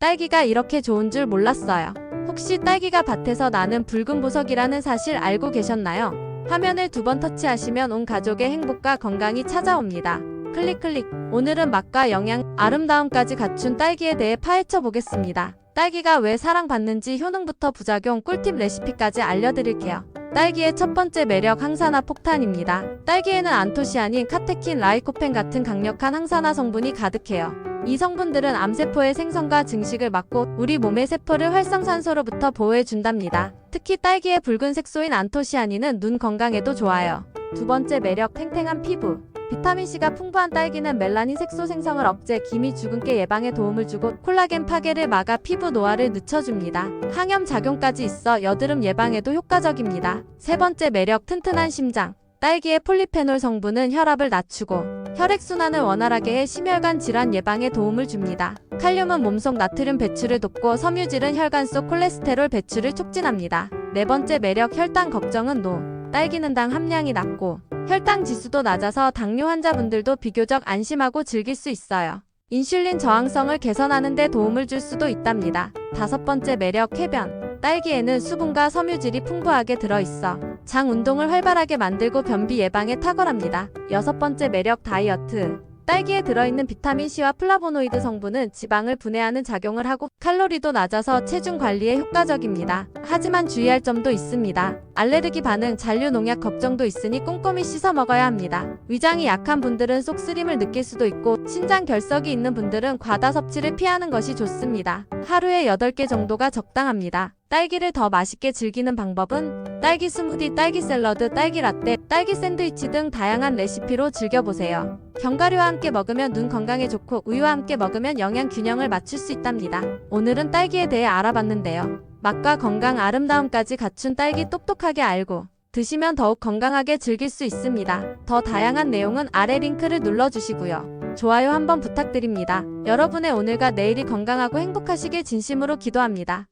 딸기가 이렇게 좋은 줄 몰랐어요. 혹시 딸기가 밭에서 나는 붉은 보석이라는 사실 알고 계셨나요? 화면을 두 번 터치하시면 온 가족의 행복과 건강이 찾아옵니다. 클릭 클릭. 오늘은 맛과 영양, 아름다움까지 갖춘 딸기에 대해 파헤쳐 보겠습니다. 딸기가 왜 사랑받는지 효능부터 부작용, 꿀팁 레시피까지 알려드릴게요. 딸기의 첫 번째 매력 항산화 폭탄입니다. 딸기에는 안토시아닌, 카테킨, 라이코펜 같은 강력한 항산화 성분이 가득해요. 이 성분들은 암세포의 생성과 증식을 막고 우리 몸의 세포를 활성산소로부터 보호해준답니다. 특히 딸기의 붉은 색소인 안토시아닌은 눈 건강에도 좋아요. 두 번째 매력 탱탱한 피부. 비타민C가 풍부한 딸기는 멜라닌 색소 생성을 억제, 기미 주근깨 예방에 도움을 주고 콜라겐 파괴를 막아 피부 노화를 늦춰줍니다. 항염 작용까지 있어 여드름 예방에도 효과적입니다. 세 번째 매력 튼튼한 심장. 딸기의 폴리페놀 성분은 혈압을 낮추고 혈액순환을 원활하게 해 심혈관 질환 예방에 도움을 줍니다. 칼륨은 몸속 나트륨 배출을 돕고 섬유질은 혈관 속 콜레스테롤 배출을 촉진합니다. 네 번째 매력 혈당 걱정은 노. 딸기는 당 함량이 낮고 혈당 지수도 낮아서 당뇨 환자분들도 비교적 안심하고 즐길 수 있어요. 인슐린 저항성을 개선하는 데 도움을 줄 수도 있답니다. 다섯 번째 매력 쾌변. 딸기에는 수분과 섬유질이 풍부하게 들어있어 장 운동을 활발하게 만들고 변비 예방에 탁월합니다. 여섯 번째 매력 다이어트. 딸기에 들어있는 비타민C와 플라보노이드 성분은 지방을 분해하는 작용을 하고 칼로리도 낮아서 체중 관리에 효과적입니다. 하지만 주의할 점도 있습니다. 알레르기 반응, 잔류 농약 걱정도 있으니 꼼꼼히 씻어 먹어야 합니다. 위장이 약한 분들은 속쓰림을 느낄 수도 있고 신장 결석이 있는 분들은 과다 섭취를 피하는 것이 좋습니다. 하루에 8개 정도가 적당합니다. 딸기를 더 맛있게 즐기는 방법은 딸기 스무디, 딸기 샐러드, 딸기 라떼, 딸기 샌드위치 등 다양한 레시피로 즐겨보세요. 견과류와 함께 먹으면 눈 건강에 좋고 우유와 함께 먹으면 영양 균형을 맞출 수 있답니다. 오늘은 딸기에 대해 알아봤는데요. 맛과 건강, 아름다움까지 갖춘 딸기 똑똑하게 알고 드시면 더욱 건강하게 즐길 수 있습니다. 더 다양한 내용은 아래 링크를 눌러주시고요. 좋아요 한번 부탁드립니다. 여러분의 오늘과 내일이 건강하고 행복하시길 진심으로 기도합니다.